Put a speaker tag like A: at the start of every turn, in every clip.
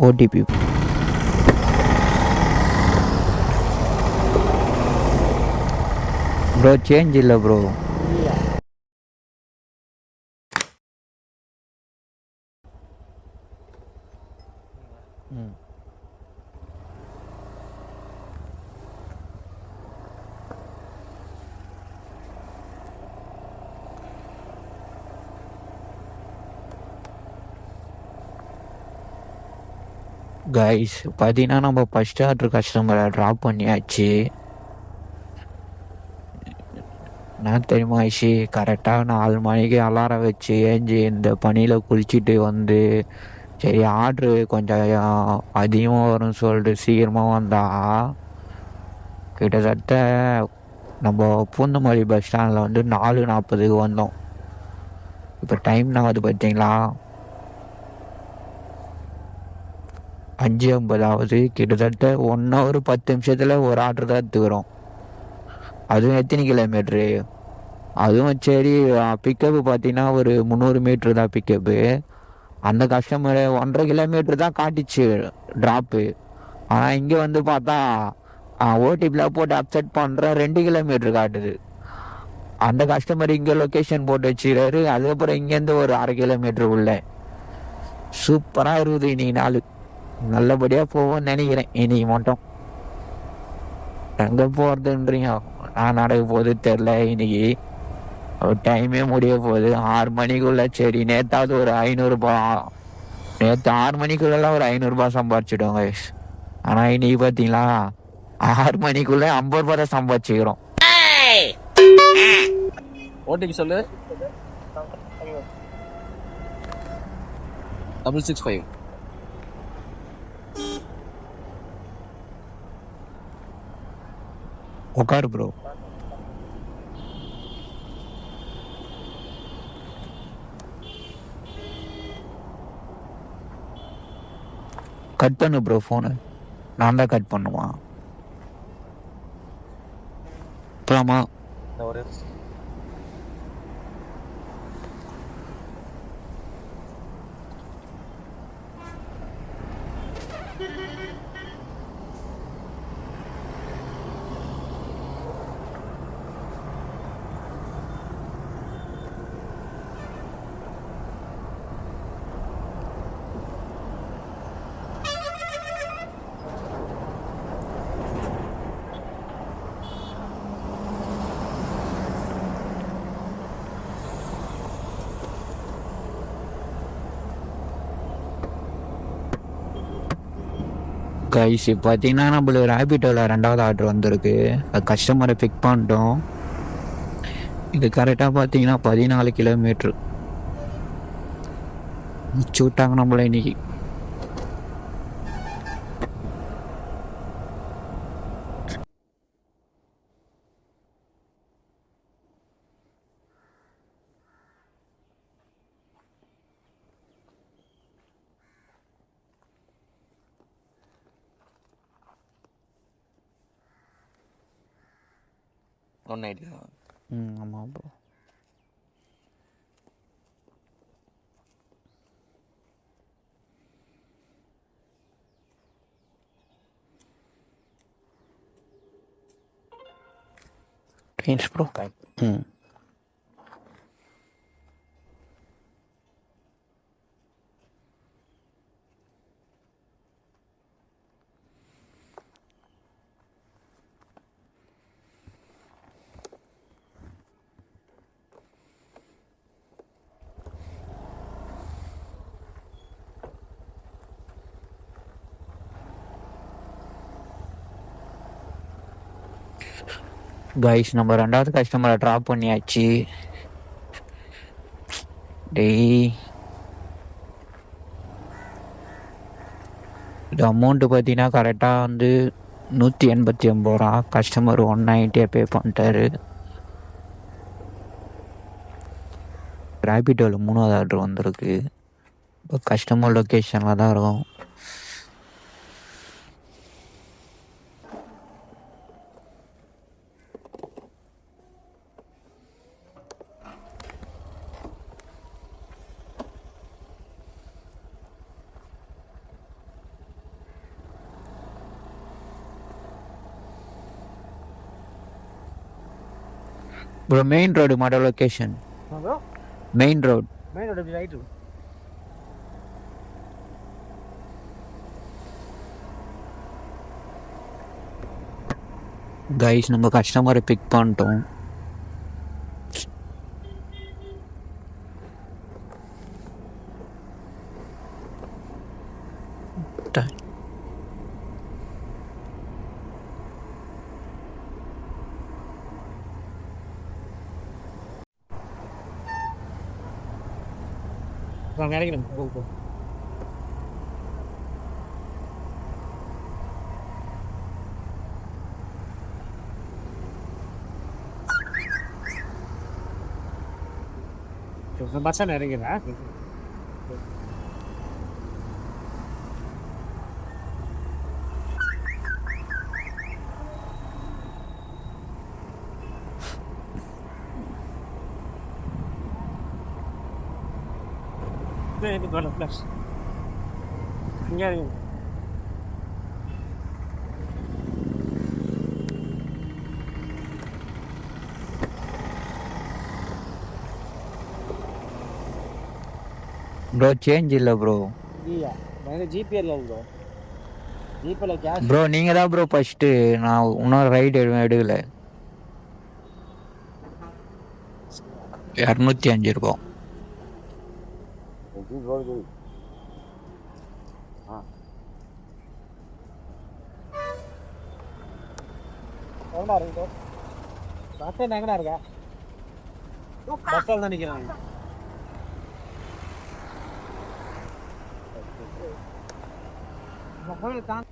A: OTP bro change இல்லை bro hmm guys பார்த்தீங்கன்னா நம்ம ஃபஸ்ட் ஆர்டர் கஸ்டமரை ட்ராப் பண்ணியாச்சு. நான் தெரியுமா ஐஷி? கரெக்டாக நாலு மணிக்கு அலாரம் வச்சு ஏஞ்சி இந்த பனியில் குளிச்சுட்டு வந்து சரி ஆர்டரு கொஞ்சம் அதிகமாக வரும்னு சொல்லிட்டு சீக்கிரமாக வந்தா கிட்டத்தட்ட நம்ம பூந்தமல்லி பஸ் ஸ்டாண்டில் வந்து நாலு நாற்பதுக்கு வந்தோம். இப்போ டைம் ஆகுது பார்த்தீங்களா அஞ்சு ஐம்பதாவது கிட்டத்தட்ட ஒன் ஹவர் பத்து நிமிஷத்தில் ஒரு ஆர்டர் தான் எடுத்துக்கிறோம். அதுவும் எத்தனை கிலோமீட்ரு அதுவும் சரி பிக்கப்பு பார்த்தீங்கன்னா ஒரு முந்நூறு மீட்ரு தான் பிக்கப்பு அந்த கஸ்டமர் ஒன்றரை கிலோமீட்ரு தான் காட்டிச்சு ட்ராப்பு ஆனால் இங்கே வந்து பார்த்தா ஓடிபியில் போட்டு அப்செட் பண்ணுற ரெண்டு கிலோமீட்ரு காட்டுது. அந்த கஸ்டமர் இங்கே லொக்கேஷன் போட்டு வச்சுக்கிறாரு. அதுக்கப்புறம் இங்கேருந்து ஒரு அரை கிலோமீட்ரு உள்ள. சூப்பராக இருக்குது இன்னைக்கு நாள். நல்லபடியாக போவோம்னு நினைக்கிறேன். இன்னைக்கு மட்டும் எங்கே போகிறதுன்றீங்க நான் நடக்க போகுது தெரில இன்னைக்கு டைமே முடிய போகுது. ஆறு மணிக்குள்ள சரி நேத்தாவது ஒரு ஐநூறுரூபா நேற்று ஆறு மணிக்குள்ளெல்லாம் ஒரு ஐநூறுரூபா சம்பாரிச்சிட்டோம் guys. ஆனால் இன்னைக்கு பார்த்தீங்களா ஆறு மணிக்குள்ளே ஐம்பது ரூபா தான் சம்பாதிச்சுக்கிறோம்
B: ஓடிபி சொல்லு. டபுள் சிக்ஸ் ஃபைவ்
A: உட்காரு ப்ரோ கட் பண்ணு ப்ரோ ஃபோனு நான் தான் கட் பண்ணுவான். போலாமா? கைஸ் இப்போ பார்த்தீங்கன்னா நம்மளுக்கு ரேபிட்டோவில் ரெண்டாவது ஆர்டர் வந்திருக்கு. அது கஸ்டமரை பிக் பண்ணிட்டோம். இது கரெக்டாக பார்த்தீங்கன்னா பதினாலு கிலோமீட்ரு முடிச்சு விட்டாங்க நம்மள இன்னைக்கு.
B: ஒன் எயிட்டி
A: ம் ஆமாம் bro. Trains bro hmm. Guys நம்ம ரெண்டாவது கஸ்டமரை ட்ராப் பண்ணியாச்சு. டெய். இது அமௌண்ட்டு பார்த்தீங்கன்னா கரெக்டாக வந்து நூற்றி எண்பத்தி ஒம்பது ரூபா. கஸ்டமர் ஒன் நைன்ட்டியாக பே பண்ணிட்டாரு. ரேபிட்டோவில் மூணாவது ஆர்டர் வந்திருக்கு. இப்போ கஸ்டமர் லொக்கேஷனில் தான் இருக்கும். Bro main road model location main road
C: main road right
A: guys நம்ம கஸ்டமரை பிக் பண்ணிட்டோம்.
C: நான் நினைக்கிறேன் போ போ பஸ் ஸ்டாண்ட் இறங்கிறேன் இது வரல ப்ளஸ் இங்கே இறங்க
A: ப்ரோ சேஞ்ச் இல்லை ப்ரோ
C: இல்லையா? நான் ஜிபிஎல்ல ப்ரோ ஜிபேல கேஷ்
A: ப்ரோ நீங்கள் தான் ப்ரோ ஃபஸ்ட்டு நான் இன்னொரு ரைடு எடுக்கல. இரநூத்தி அஞ்சு ரூபா
C: எவ்வளோ இருக்கு பஸ் ஸ்டாண்ட் எங்கடா இருக்கா? பஸ் ஸ்டாண்ட் தான் நிற்கிறேன் தான்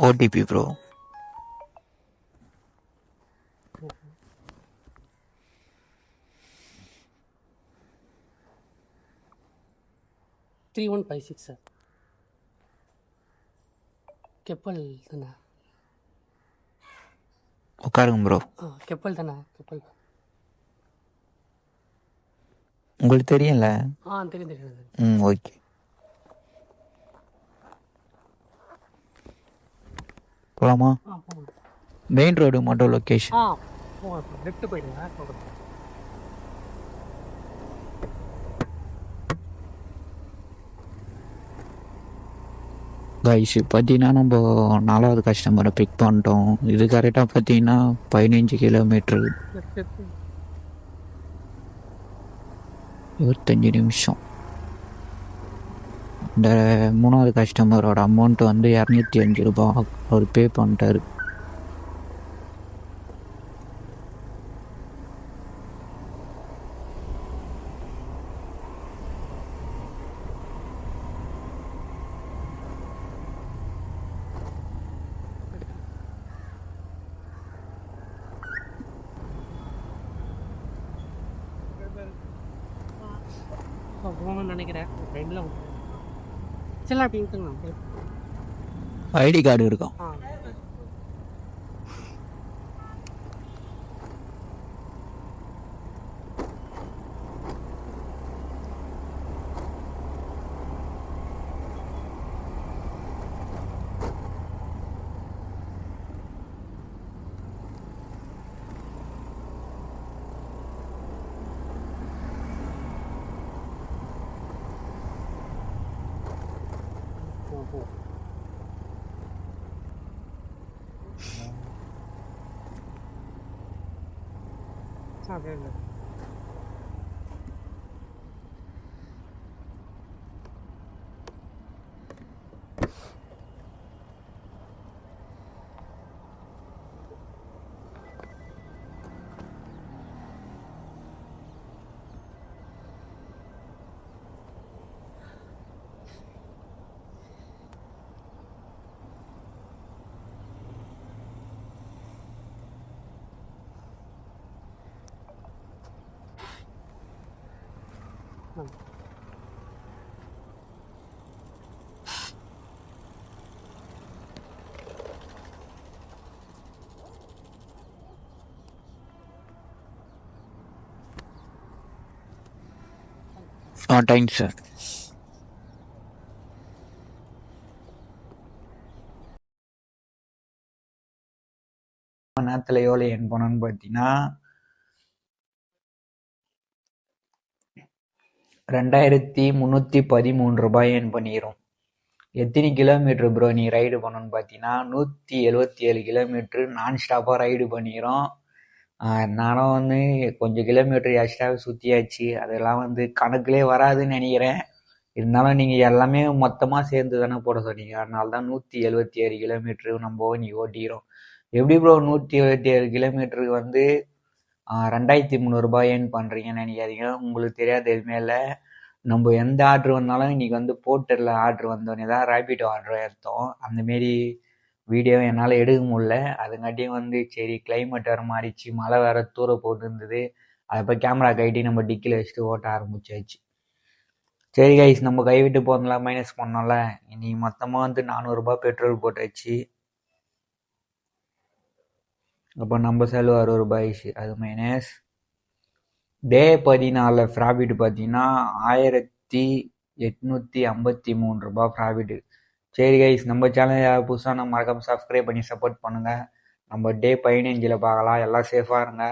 A: OTP bro
D: three one five six sir Keppel தானே?
A: உட்காருங்க ப்ரோ
D: ஆ கெப்பல் தானே? கெப்பல்
A: உங்களுக்கு தெரியும்ல?
D: ஆ தெரியும் தெரியும் தெரியும்.
A: ம் ஓகே. போகலாமா மெயின் ரோடு மட்டும் லொக்கேஷன்
D: லெஃப்ட் போயிடுங்க
A: கைஸ் பார்த்தீங்கன்னா நம்ம நாலாவது கஸ்டமரை பிக் பண்ணிட்டோம். இது கரெக்டாக பார்த்தீங்கன்னா பதினஞ்சு கிலோமீட்ரு இருபத்தஞ்சி நிமிஷம். இந்த மூணாவது கஸ்டமரோட அமௌண்ட் வந்து இரநூத்தி அஞ்சு ரூபா அவர் பே பண்ணிட்டார்.
D: நினைக்கிறேன். ஃப்ரெண்டில் அப்படி விட்டுங்க
A: ஐடி கார்டு இருக்கும்.
D: ஆ போ போ ஆ சரி சரி.
E: ஆ தேங்க்ஸ் சார் நேரத்தில் எவ்வளோ என் போனோன்னு பார்த்தீங்கன்னா ரெண்டாயிரத்தி முந்நூற்றி பதிமூணு ரூபாய் என் பண்ணிடும் எத்தனை கிலோமீட்ரு ப்ரோ நீ ரைடு பண்ணணும்னு பார்த்தீங்கன்னா நூற்றி எழுபத்தி ஏழு கிலோமீட்ரு நான் ஸ்டாப்பாக ரைடு பண்ணிக்கிறோம் நானும் வந்து கொஞ்சம் கிலோமீட்டர் எக்ஸ்ட்ராவே சுற்றியாச்சு அதெல்லாம் வந்து கணக்குலேயே வராதுன்னு நினைக்கிறேன். இருந்தாலும் நீங்கள் எல்லாமே மொத்தமாக சேர்ந்து தானே போட சொன்னீங்க. அதனால தான் நூற்றி எழுபத்தி ஏழு கிலோமீட்ரு நம்ம நீ ஓட்டிக்கிறோம் எப்படி ப்ரோ நூற்றி எழுபத்தி ஏழு கிலோமீட்டருக்கு வந்து ரெண்டாயிரத்தி முந்நூறுரூபா ஏர்ன் பண்ணுறீங்கன்னு நினைக்காதீங்க. உங்களுக்கு தெரியாது எதுவுமே இல்லை நம்ம எந்த ஆர்ட்ரு வந்தாலும் இன்றைக்கி வந்து போர்ட்டலில் ஆர்டர் வந்தோடனே தான் ரேபிடோ ஆர்டர் எடுத்தோம். அந்தமாரி வீடியோ என்னால் எடுக்க முடியல. அதுங்காட்டியும் வந்து சரி கிளைமேட் வேறு மாறிச்சு மழை வேறு தூர போட்டு இருந்தது அதை கேமரா கைட்டி நம்ம டிக்கில் வச்சுட்டு ஓட்ட ஆரம்பிச்சாச்சு. சரி கைஸ் நம்ம கைவிட்டு போனல மைனஸ் பண்ணோம்ல. இன்னைக்கு மொத்தமாக வந்து நானூறுரூபா பெட்ரோல் போட்டாச்சு. அப்போ நம்ம செலவு அறுபது ரூபாய் அது மைனஸ் டே பதினாலில் ப்ராஃபிட் பார்த்தீங்கன்னா ஆயிரத்தி எட்நூற்றி ஐம்பத்தி மூணு ரூபாய் ப்ராஃபிட்டு சரி கைஸ் நம்ம சேனல் யார் புதுசாக நம்ம மறக்காம சப்ஸ்கிரைப் பண்ணி சப்போர்ட் பண்ணுங்கள் நம்ம டே பதினஞ்சில் பார்க்கலாம். எல்லாம் சேஃபாக இருங்க.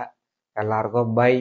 E: எல்லாருக்கும் பை